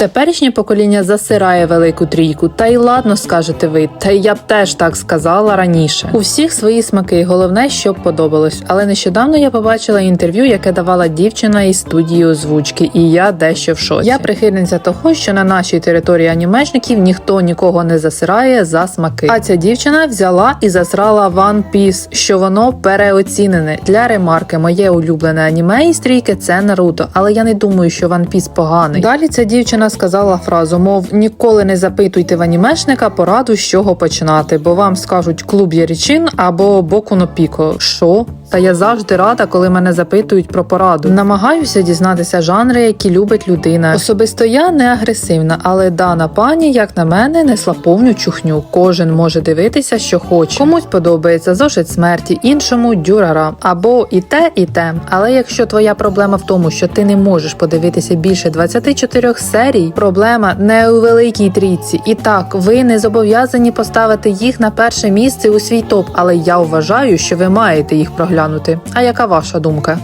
Теперішнє покоління засирає велику трійку, та й ладно скажете ви, та я б теж так сказала раніше. У всіх свої смаки, головне, щоб подобалось. Але нещодавно я побачила інтерв'ю, яке давала дівчина із студії озвучки, і я дещо в шоці. Я прихильниця того, що на нашій території анімешників ніхто нікого не засирає за смаки. А ця дівчина взяла і засрала One Piece, що воно переоцінене. Для ремарки моє улюблене аніме і стрійки це Наруто, але я не думаю, що One Piece поганий. Далі ця дівчина сказала фразу: мов ніколи не запитуйте в анімешника пораду, з чого починати, бо вам скажуть клуб Ярічин або Боку на Піко. Що? Та я завжди рада, коли мене запитують про пораду. Намагаюся дізнатися жанри, які любить людина. Особисто я не агресивна, але дана пані, як на мене, несла повну чухню. Кожен може дивитися, що хоче. Комусь подобається зошит смерті, іншому дюрара або і те, і те. Але якщо твоя проблема в тому, що ти не можеш подивитися більше 24 серій, проблема не у великій трійці. І так, ви не зобов'язані поставити їх на перше місце у свій топ, але я вважаю, що ви маєте їх проглянути. А яка ваша думка?